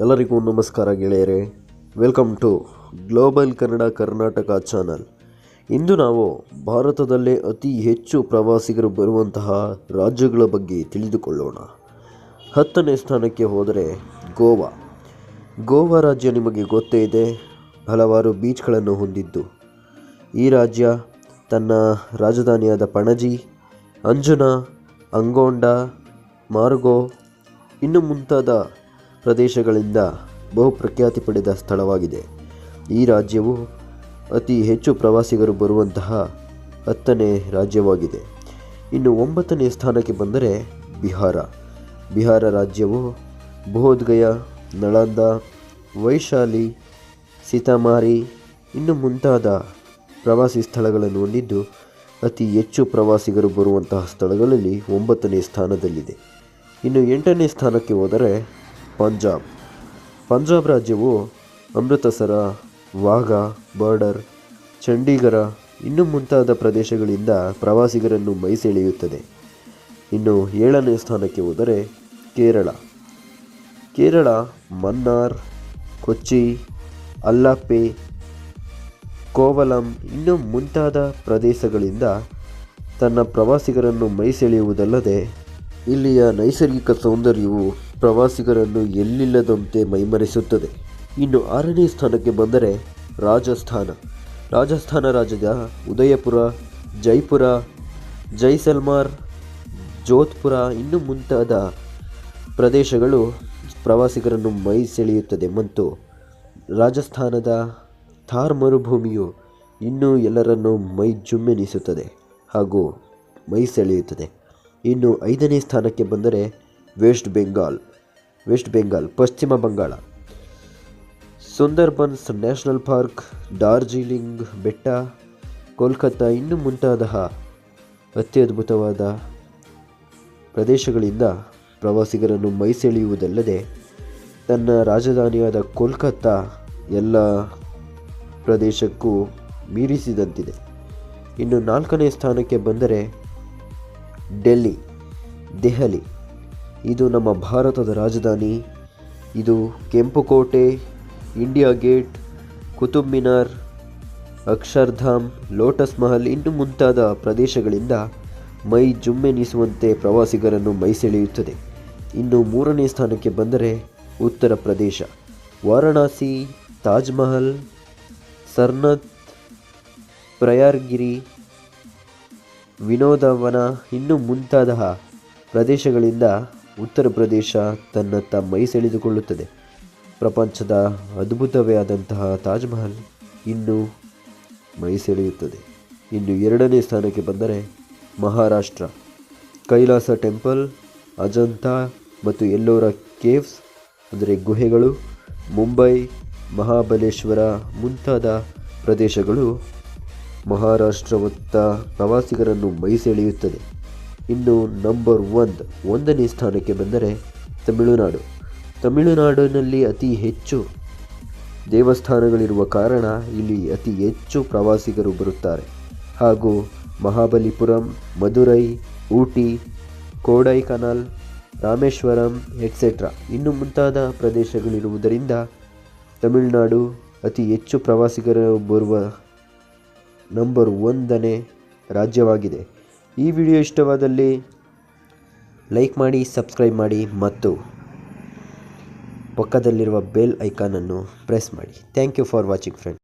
ಎಲ್ಲರಿಗೂ ನಮಸ್ಕಾರ ಗೆಳೆಯರೆ. Welcome to global Kannada Karnataka channel ಇಂದು ನಾವು ಭಾರತದಲ್ಲೇ ಅತಿ ಹೆಚ್ಚು ಪ್ರವಾಸಿಗರು ಬರುವಂತಹ ರಾಜ್ಯಗಳ ಬಗ್ಗೆ ತಿಳಿದುಕೊಳ್ಳೋಣ. ಹತ್ತನೇ ಸ್ಥಾನಕ್ಕೆ ಹೋದರೆ ಗೋವಾ. ಗೋವಾ ರಾಜ್ಯ ನಿಮಗೆ ಗೊತ್ತೇ ಇದೆ, ಹಲವಾರು ಬೀಚ್ಗಳನ್ನು ಹೊಂದಿದ್ದು. ಈ ರಾಜ್ಯ ತನ್ನ ರಾಜಧಾನಿಯಾದ ಪಣಜಿ, ಅಂಜುನಾ, ಅಂಗೋಂಡ, ಮಾರ್ಗೋ, ಇನ್ನು ಮುಂತಾದ ಪ್ರದೇಶಗಳಿಂದ ಬಹು ಪ್ರಖ್ಯಾತಿ ಪಡೆದ ಸ್ಥಳವಾಗಿದೆ. ಈ ರಾಜ್ಯವು ಅತಿ ಹೆಚ್ಚು ಪ್ರವಾಸಿಗರು ಬರುವಂತಹ ಹತ್ತನೇ ರಾಜ್ಯವಾಗಿದೆ. ಇನ್ನು ಒಂಬತ್ತನೇ ಸ್ಥಾನಕ್ಕೆ ಬಂದರೆ ಬಿಹಾರ. ಬಿಹಾರ ರಾಜ್ಯವು ಬೋಧ್ಗಯ ನಳಂದ, ವೈಶಾಲಿ, ಸೀತಾಮಾರಿ, ಇನ್ನು ಮುಂತಾದ ಪ್ರವಾಸಿ ಸ್ಥಳಗಳನ್ನು ಹೊಂದಿದ್ದು ಅತಿ ಹೆಚ್ಚು ಪ್ರವಾಸಿಗರು ಬರುವಂತಹ ಸ್ಥಳಗಳಲ್ಲಿ ಒಂಬತ್ತನೇ ಸ್ಥಾನದಲ್ಲಿದೆ. ಇನ್ನು ಎಂಟನೇ ಸ್ಥಾನಕ್ಕೆ ಹೋದರೆ ಪಂಜಾಬ್. ಪಂಜಾಬ್ ರಾಜ್ಯವು ಅಮೃತಸರ, ವಾಘಾ, ಬಾರ್ಡರ್ ಚಂಡೀಗಢ ಇನ್ನು ಮುಂತಾದ ಪ್ರದೇಶಗಳಿಂದ ಪ್ರವಾಸಿಗರನ್ನು ಮೈಸೆಳೆಯುತ್ತದೆ. ಇನ್ನು ಏಳನೇ ಸ್ಥಾನಕ್ಕೆ ಹೋದರೆ ಕೇರಳ. ಕೇರಳ, ಮನ್ನಾರ್, ಕೊಚ್ಚಿ, ಅಲ್ಲಾಪೆ, ಕೋವಲಂ ಇನ್ನು ಮುಂತಾದ ಪ್ರದೇಶಗಳಿಂದ ತನ್ನ ಪ್ರವಾಸಿಗರನ್ನು ಮೈ ಸೆಳೆಯುವುದಲ್ಲದೆ ಇಲ್ಲಿಯ ನೈಸರ್ಗಿಕ ಸೌಂದರ್ಯವು ಪ್ರವಾಸಿಗರನ್ನು ಎಲ್ಲಿಲ್ಲದಂತೆ ಮೈಮರೆಸುತ್ತದೆ. ಇನ್ನು ಆರನೇ ಸ್ಥಾನಕ್ಕೆ ಬಂದರೆ ರಾಜಸ್ಥಾನ. ರಾಜಸ್ಥಾನ ರಾಜ್ಯದ ಉದಯಪುರ, ಜೈಪುರ, ಜೈಸಲ್ಮಾರ್, ಜೋಧ್ಪುರ ಇನ್ನು ಮುಂತಾದ ಪ್ರದೇಶಗಳು ಪ್ರವಾಸಿಗರನ್ನು ಮೈ ಸೆಳೆಯುತ್ತದೆ ಮತ್ತು ರಾಜಸ್ಥಾನದ ಥಾರ್ ಮರುಭೂಮಿಯು ಇನ್ನೂ ಎಲ್ಲರನ್ನೂ ಮೈ ಜುಮ್ಮೆನಿಸುತ್ತದೆ ಹಾಗೂ ಮೈ ಸೆಳೆಯುತ್ತದೆ ಇನ್ನು ಐದನೇ ಸ್ಥಾನಕ್ಕೆ ಬಂದರೆ ವೆಸ್ಟ್ ಬೆಂಗಾಲ್ ವೆಸ್ಟ್ ಬೆಂಗಾಲ್, ಪಶ್ಚಿಮ ಬಂಗಾಳ. ಸುಂದರ್ಬನ್ಸ್ ನ್ಯಾಷನಲ್ ಪಾರ್ಕ್, ಡಾರ್ಜಿಲಿಂಗ್ ಬೆಟ್ಟ, ಕೋಲ್ಕತ್ತಾ ಇನ್ನು ಮುಂತಾದ ಅತ್ಯದ್ಭುತವಾದ ಪ್ರದೇಶಗಳಿಂದ ಪ್ರವಾಸಿಗರನ್ನು ಮೈಸೆಳೆಯುವುದಲ್ಲದೆ ತನ್ನ ರಾಜಧಾನಿಯಾದ ಕೋಲ್ಕತ್ತಾ ಎಲ್ಲ ಪ್ರದೇಶಕ್ಕೂ ಮೀರಿಸಿದಂತಿದೆ. ಇನ್ನು ನಾಲ್ಕನೇ ಸ್ಥಾನಕ್ಕೆ ಬಂದರೆ ಡೆಲ್ಲಿ, ದೆಹಲಿ. ಇದು ನಮ್ಮ ಭಾರತದ ರಾಜಧಾನಿ. ಇದು Kempukote, India gate Qutub Minar Akshardham, lotus Mahal ಇನ್ನು ಮುಂತಾದ ಪ್ರದೇಶಗಳಿಂದ ಮೈ ಜುಮ್ಮೆನಿಸುವಂತೆ ಪ್ರವಾಸಿಗರನ್ನು ಮೈ ಸೆಳೆಯುತ್ತದೆ ಇನ್ನು ಮೂರನೇ ಸ್ಥಾನಕ್ಕೆ ಬಂದರೆ ಉತ್ತರ ಪ್ರದೇಶ. ವಾರಣಾಸಿ, ತಾಜ್ ಮಹಲ್, ಸರ್ನತ್, ಪ್ರಯಾರ್ಗಿರಿ ವಿನೋದವನ ಇನ್ನು ಮುಂತಾದ ಪ್ರದೇಶಗಳಿಂದ ಉತ್ತರ ಪ್ರದೇಶ ತನ್ನತ್ತ ಮೈ ಸೆಳೆದುಕೊಳ್ಳುತ್ತದೆ. ಪ್ರಪಂಚದ ಅದ್ಭುತವೇ ಆದಂತಹ ತಾಜ್ ಮಹಲ್ ಇನ್ನೂ ಮೈ ಸೆಳೆಯುತ್ತದೆ. ಇನ್ನು ಎರಡನೇ ಸ್ಥಾನಕ್ಕೆ ಬಂದರೆ ಮಹಾರಾಷ್ಟ್ರ. ಕೈಲಾಸ ಟೆಂಪಲ್, ಅಜಂತಾ ಮತ್ತು ಎಲ್ಲೋರ ಕೇವ್ಸ್, ಅಂದರೆ ಗುಹೆಗಳು, ಮುಂಬೈ, ಮಹಾಬಲೇಶ್ವರ ಮುಂತಾದ ಪ್ರದೇಶಗಳು ಮಹಾರಾಷ್ಟ್ರವತ್ತ ಪ್ರವಾಸಿಗರನ್ನು ಮೈಸೆಳೆಯುತ್ತದೆ. ಇನ್ನು ನಂಬರ್ ಒನ್ ಒಂದನೇ ಸ್ಥಾನಕ್ಕೆ ಬಂದರೆ ತಮಿಳುನಾಡು. ತಮಿಳುನಾಡಿನಲ್ಲಿ ಅತಿ ಹೆಚ್ಚು ದೇವಸ್ಥಾನಗಳಿರುವ ಕಾರಣ ಇಲ್ಲಿ ಅತಿ ಹೆಚ್ಚು ಪ್ರವಾಸಿಗರು ಬರುತ್ತಾರೆ. ಹಾಗೂ ಮಹಾಬಲಿಪುರಂ, ಮಧುರೈ, ಊಟಿ, ಕೋಡೈಕನಾಲ್, ರಾಮೇಶ್ವರಂ ಎಕ್ಸೆಟ್ರಾ ಇನ್ನು ಮುಂತಾದ ಪ್ರದೇಶಗಳಿರುವುದರಿಂದ ತಮಿಳುನಾಡು ಅತಿ ಹೆಚ್ಚು ಪ್ರವಾಸಿಗರು ಬರುವ ನಂಬರ್ ಒಂದನೇ ರಾಜ್ಯವಾಗಿದೆ. ಈ ವಿಡಿಯೋ ಇಷ್ಟವಾದಲ್ಲಿ ಲೈಕ್ ಮಾಡಿ, ಸಬ್ಸ್ಕ್ರೈಬ್ ಮಾಡಿ ಮತ್ತು ಪಕ್ಕದಲ್ಲಿರುವ ಬೆಲ್ ಐಕಾನನ್ನು ಪ್ರೆಸ್ ಮಾಡಿ. Thank you for watching friend.